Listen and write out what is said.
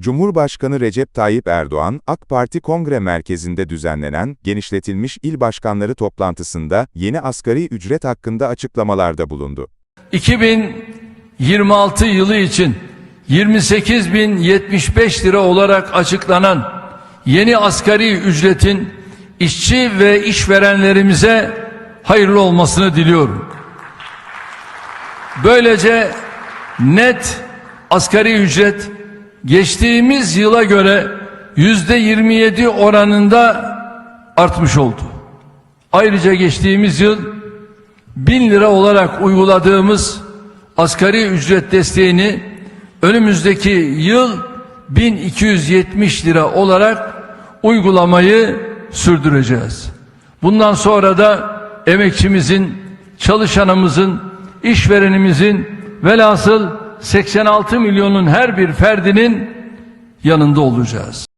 Cumhurbaşkanı Recep Tayyip Erdoğan, AK Parti Kongre Merkezi'nde düzenlenen, genişletilmiş il başkanları toplantısında, yeni asgari ücret hakkında açıklamalarda bulundu. 2026 yılı için 28.075 lira olarak açıklanan yeni asgari ücretin işçi ve işverenlerimize hayırlı olmasını diliyorum. Böylece net asgari ücret geçtiğimiz yıla göre yüzde 27 oranında artmış oldu. Ayrıca geçtiğimiz yıl 1000 lira olarak uyguladığımız asgari ücret desteğini önümüzdeki yıl 1270 lira olarak uygulamayı sürdüreceğiz. Bundan sonra da emekçimizin, çalışanımızın, işverenimizin velhasıl 86 milyonun her bir ferdinin yanında olacağız.